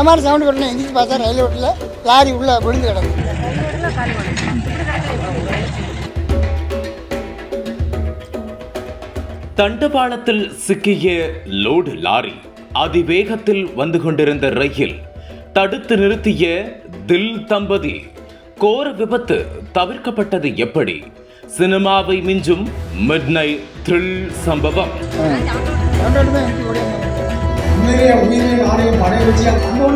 டமார் sound கொண்டு எந்திரிச்சு பார்த்தா ரயில் ஓட்டில் லாரி உள்ளே விழுந்து கிடக்கு. தண்டவாளத்தில் சிக்கிய லோடு லாரி அதிவேகத்தில் வந்து கொண்டிருந்த ரயில் தடுத்து நிறுத்திய தில் தம்பதி. கோர விபத்து தவிர்க்கப்பட்டது எப்படி? சினிமாவை மிஞ்சும் மிட்நைட் த்ரில் சம்பவம். கொண்டோட்டுமே உயிரை நாளையும் படைய வச்சு அந்த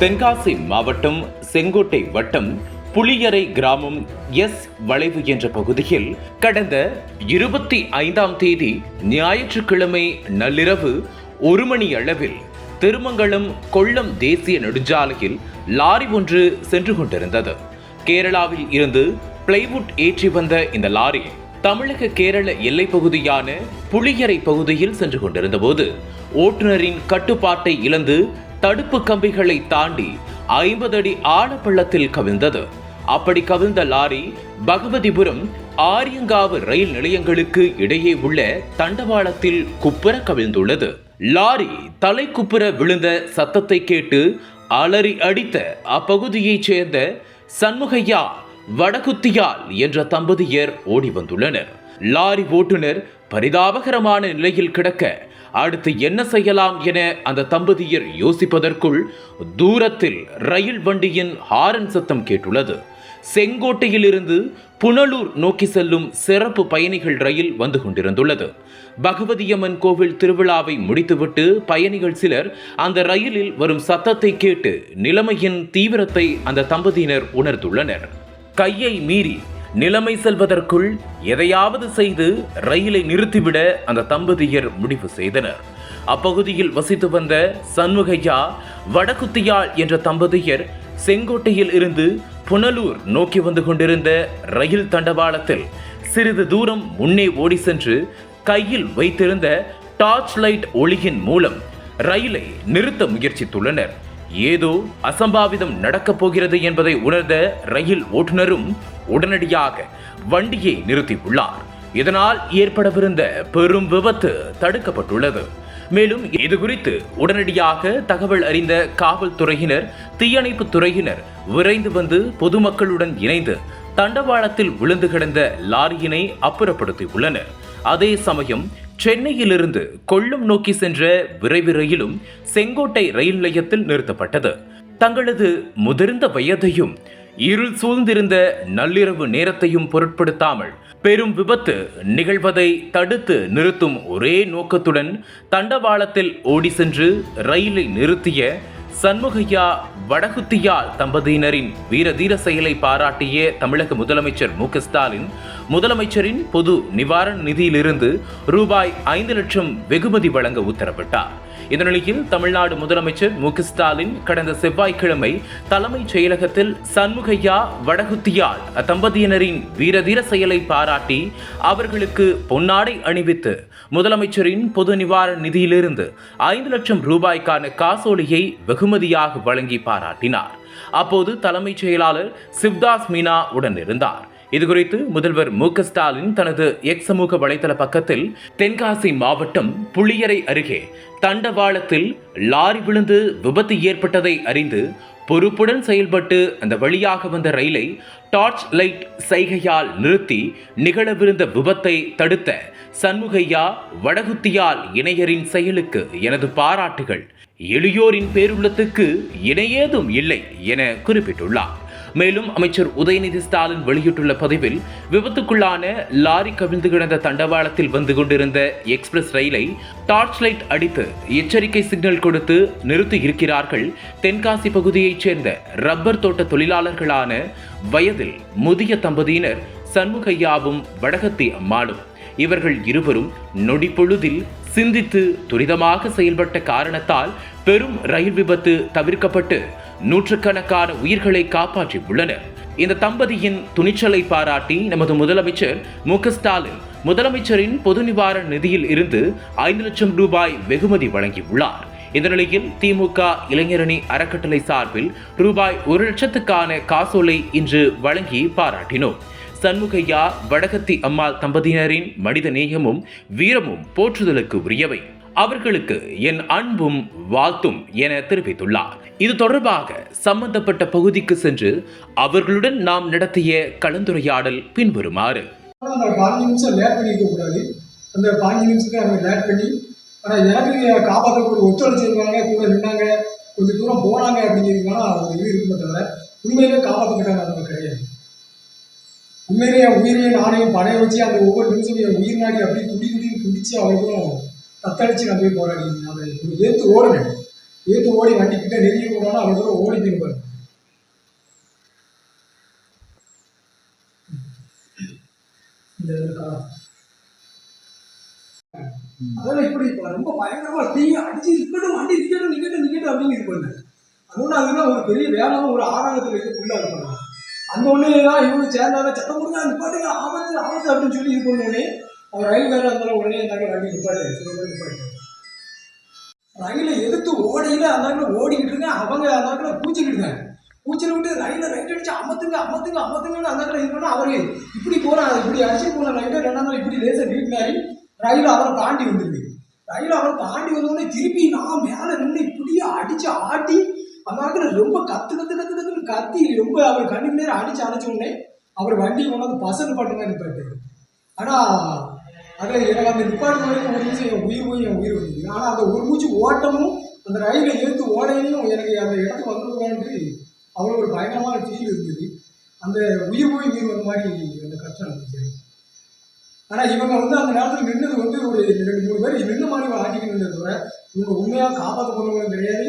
தென்காசி மாவட்டம் செங்கோட்டை வட்டம் புளியரை கிராமம் எஸ் வளைவு என்ற பகுதியில் கடந்த இருபத்தி ஐந்தாம் தேதி ஞாயிற்றுக்கிழமை நள்ளிரவு ஒரு மணி அளவில் திருமங்கலம் கொல்லம் தேசிய நெடுஞ்சாலையில் லாரி ஒன்று சென்று கொண்டிருந்தது. கேரளாவில் இருந்து பிளைவுட் ஏற்றி வந்த இந்த லாரி தமிழக கேரள எல்லைப் பகுதியான புளியரை பகுதியில் சென்று கொண்டிருந்த போது ஓட்டுநரின் கட்டுப்பாட்டை இழந்து தடுப்பு கம்பிகளை தாண்டி ஐம்பது அடி ஆழப்பள்ளத்தில் கவிழ்ந்தது. அப்படி கவிழ்ந்த லாரி பகவதிபுரம் ஆரியங்காவு ரயில் நிலையங்களுக்கு இடையே உள்ள தண்டவாளத்தில் குப்புற கவிழ்ந்துள்ளது. லாரி தலை குப்புற விழுந்த சத்தத்தை கேட்டு அலறி அடித்த அப்பகுதியைச் சேர்ந்த சண்முகையா வடகுத்தியால் என்ற தம்பதியர் ஓடி வந்துள்ளனர் லாரி ஓட்டுநர் பரிதாபகரமான நிலையில் கிடக்க அடுத்து என்ன செய்யலாம் என அந்த தம்பதியர் யோசிப்பதற்குள் தூரத்தில் ரயில் வண்டியின் ஹாரன் சத்தம் கேட்டுள்ளது. செங்கோட்டையிலிருந்து புனலூர் நோக்கி செல்லும் சிறப்பு பயணிகள் ரயில் வந்து கொண்டிருந்துள்ளது. பகவதியம்மன் கோவில் திருவிழாவை முடித்துவிட்டு பயணிகள் சிலர் அந்த ரயிலில் வரும் சத்தத்தை கேட்டு நிலைமையின் தீவிரத்தை அந்த தம்பதியினர் உணர்ந்துள்ளனர். கையை மீறி நிலைமை செல்வதற்குள் எதையாவது செய்து ரயிலை நிறுத்திவிட அந்த தம்பதியர் முடிவு செய்தனர். அப்பகுதியில் வசித்து வந்த சண்முகையா வடகுத்தியாள் என்ற தம்பதியர் செங்கோட்டையில் இருந்து புனலூர் நோக்கி வந்து கொண்டிருந்த ரயில் தண்டவாளத்தில் சிறிது தூரம் முன்னே ஓடி சென்று கையில் வைத்திருந்த டார்ச் லைட் ஒளியின் மூலம் ரயிலை நிறுத்த முயற்சித்துள்ளனர். ஏதோ அசம்பாவிதம் நடக்கப் போகிறது என்பதை உணர்ந்த ரயில் ஓட்டுநரும் உடனடியாக வண்டியை நிறுத்தியுள்ளார். இதனால் ஏற்படவிருந்த பெரும் விபத்து தடுக்கப்பட்டுள்ளது. மேலும் இது குறித்து உடனடியாக தகவல் அறிந்த காவல்துறையினர் தீயணைப்பு துறையினர் விரைந்து வந்து பொதுமக்களுடன் இணைந்து தண்டவாளத்தில் விழுந்து கிடந்த லாரியினை அப்புறப்படுத்தியுள்ளனர். அதே சமயம் சென்னையிலிருந்து கொல்லம் நோக்கி சென்ற விரைவு ரயிலும் செங்கோட்டை ரயில் நிலையத்தில் நிறுத்தப்பட்டது. தங்களது முதிர்ந்த வயதையும் இருள் சூழ்ந்திருந்த நள்ளிரவு நேரத்தையும் பொருட்படுத்தாமல் பெரும் விபத்து நிகழ்வதை தடுத்து நிறுத்தும் ஒரே நோக்கத்துடன் தண்டவாளத்தில் ஓடி சென்று ரயிலை நிறுத்திய சண்முகையா வடகுத்தியால் தம்பதியினரின் வீரதீர செயலை பாராட்டிய தமிழக முதலமைச்சர் மு ஸ்டாலின். முதலமைச்சரின் பொது நிவாரண நிதியிலிருந்து ரூபாய் ஐந்து லட்சம் வெகுமதி வழங்க உத்தரவிட்டார். இந்த நிலையில் தமிழ்நாடு முதலமைச்சர் மு ஸ்டாலின் கடந்த செவ்வாய்க்கிழமை தலைமைச் செயலகத்தில் சண்முகையா வடகுத்தியால் அத்தம்பதியினரின் வீரதீர செயலை பாராட்டி அவர்களுக்கு பொன்னாடை அணிவித்து முதலமைச்சரின் பொது நிவாரண நிதியிலிருந்து ஐந்து லட்சம் ரூபாய்க்கான காசோலியை வெகுமதியாக வழங்கி பாராட்டினார். அப்போது தலைமைச் செயலாளர் சிவ்தாஸ் மீனா உடன் இருந்தார் இதுகுறித்து முதல்வர் மு க ஸ்டாலின் தனது எக்ஸ் சமூக வலைதள பக்கத்தில் தென்காசி மாவட்டம் புளியரை அருகே தண்டவாளத்தில் லாரி விழுந்து விபத்து ஏற்பட்டதை அறிந்து பொறுப்புடன் செயல்பட்டு அந்த வழியாக வந்த ரயிலை டார்ச் லைட் சைகையால் நிறுத்தி நிகழவிருந்த விபத்தை தடுத்த சண்முகையா வடகுத்தியால் இணையரின் செயலுக்கு எனது பாராட்டுகள். எளியோரின் பேருள்ளத்துக்கு இணையேதும் இல்லை என குறிப்பிட்டுள்ளார். மேலும் அமைச்சர் உதயநிதி ஸ்டாலின் வெளியிட்டுள்ள பதிவில் விபத்துக்குள்ளான லாரி கவிழ்ந்து கிடந்த தண்டவாளத்தில் வந்து கொண்டிருந்த எக்ஸ்பிரஸ் ரயிலை டார்ச் லைட் அடித்து எச்சரிக்கை சிக்னல் கொடுத்து நிறுத்தி இருக்கிறார்கள் தென்காசி பகுதியைச் சேர்ந்த ரப்பர் தோட்ட தொழிலாளர்களான வயதில் முதிய தம்பதியினர் சண்முகையாவும் வடகத்தி அம்மாளும். இவர்கள் இருவரும் நொடிப்பொழுதில் சிந்தித்து துரிதமாக செயல்பட்ட காரணத்தால் பெரும் ரயில் விபத்து தவிர்க்கப்பட்டு நூற்றுக்கணக்கான உயிர்களை காப்பாற்றி உள்ளனர் இந்த தம்பதியின் துணிச்சலை பாராட்டி நமது முதலமைச்சர் மு ஸ்டாலின் முதலமைச்சரின் பொது நிவாரண நிதியில் இருந்து ஐந்து லட்சம் ரூபாய் வெகுமதி வழங்கியுள்ளார். இந்த நிலையில் திமுக இளைஞரணி அறக்கட்டளை சார்பில் ரூபாய் ஒரு லட்சத்துக்கான காசோலை இன்று வழங்கி பாராட்டினோம். சண்முகையா வடகத்தி அம்மாள் தம்பதியினரின் மனித நேயமும் வீரமும் போற்றுதலுக்கு உரியவை. அவர்களுக்கு என் அன்பும் வாழ்த்தும் என தெரிவித்துள்ளார். இது தொடர்பாக சம்பந்தப்பட்ட பகுதிக்கு சென்று அவர்களுடன் நாம் நடத்திய கலந்துரையாடல் பின்வருமாறு. அந்த பாஞ்சு நிமிஷம் லேட் பண்ணிக்க கூடாது. அந்த பாஞ்சு நிமிஷத்தை அவங்க லேட் பண்ணி ஆனால் எனக்கு காப்பாற்ற ஒரு ஒத்துழைச்சிருக்காங்க கூட நின்னாங்க கொஞ்சம் தூரம் போனாங்க அப்படிங்கிறதுனால ஒரு இது இருக்குமே தவிர உண்மையிலே காப்பாற்றப்பட்டாங்க அது கிடையாது. உண்மையிலே என் உயிரையும் நானையும் பணைய வச்சு அந்த ஒவ்வொரு நிமிஷமும் என் உயிர் நாடி அப்படியே துடி துடின்னு துடிச்சு அவங்களும் தத்தளிச்சு நான் போய் போராடி அதை ஏற்று ஓடுனேன் ஏற்று ஓடி வண்டிக்கிட்ட நெருங்கி போனாலும் அவங்க தூரம் ஓடி போயிருப்பாரு அதெல்லாம் இப்படி இப்ப? ரொம்ப பயங்கரமா தீ அடிச்சு நிக்கட்டும் அடி நிக்கட்டும் நிக்கட்டும் நிக்கட்டும் அப்படின்னு இது பண்ணேன். அதோட அதுதான் ஒரு பெரிய வேலை ஒரு ஆராயத்தில் இருக்குள்ள இது பண்ணாங்க அந்த ஒண்ணு தான் இவங்க சேர்ந்தாங்க சட்டம் கொடுங்க பாட்டுக்கு ஆபத்து ஆபத்து அப்படின்னு சொல்லி இது பண்ணோடனே அவர் ரயில் வேற இருந்தாலும் உடனே இருந்தாங்க வண்டி நிப்பாட்டு சில நிப்பாட்டு ரயிலை எதிர்த்து ஓடையில அந்த ஓடிக்கிட்டு இருக்கேன் அவங்க அந்த பூச்சிக்கிட்டு இருக்காங்க பூச்சில் விட்டு ரயிலில் ரைட் அடிச்சு அமத்துங்க அமத்துங்க அமத்துங்கன்னு அந்த இது பண்ணா அவரு இப்படி போகிறான் இப்படி அடிச்சு போன ரைட்டை ரெண்டாம் நாள் இப்படி லேசர் வீட்டினாரி ரயில் அவரை தாண்டி வந்துருக்கு ரயில் அவரை தாண்டி வந்தோடனே திருப்பி நான் மேலே நின்று இப்படியே அடிச்சு ஆட்டி அந்த ரொம்ப கத்து கத்து கத்து கத்துன்னு கத்தி ரொம்ப அவர் கண்ணு நேரம் அடிச்சு அடைச்ச உடனே அவர் வண்டியை கொண்டாந்து பசங்க பாட்டுங்க நிப்பாட்டு. ஆனால் அதில் எனக்கு அந்த நிப்பாட்டு வரைக்கும் ஒரு நிமிஷம் என் உயிர் போய் என் உயிர் வந்தது ஆனால் அந்த ஒரு மூச்சு ஓட்டமும் அந்த ரயிலை ஏற்று ஓடையிலையும் எனக்கு அந்த இடத்துக்கு வந்துருக்கான்ட்டு அவ்வளோ ஒரு பயங்கரமான ஃபீல் இருந்தது. அந்த உயிர் போய் உயிர் வந்த மாதிரி அந்த கஷ்டம் இருந்துச்சு. ஆனால் இவங்க வந்து அந்த நேரத்தில் நின்றது வந்து ஒரு ரெண்டு மூணு பேர் நின்று மாதிரி ஆட்டிக்கிட்டு இருந்ததை தவிர இவங்க உண்மையாக காப்பாற்ற போனவங்களும் கிடையாது.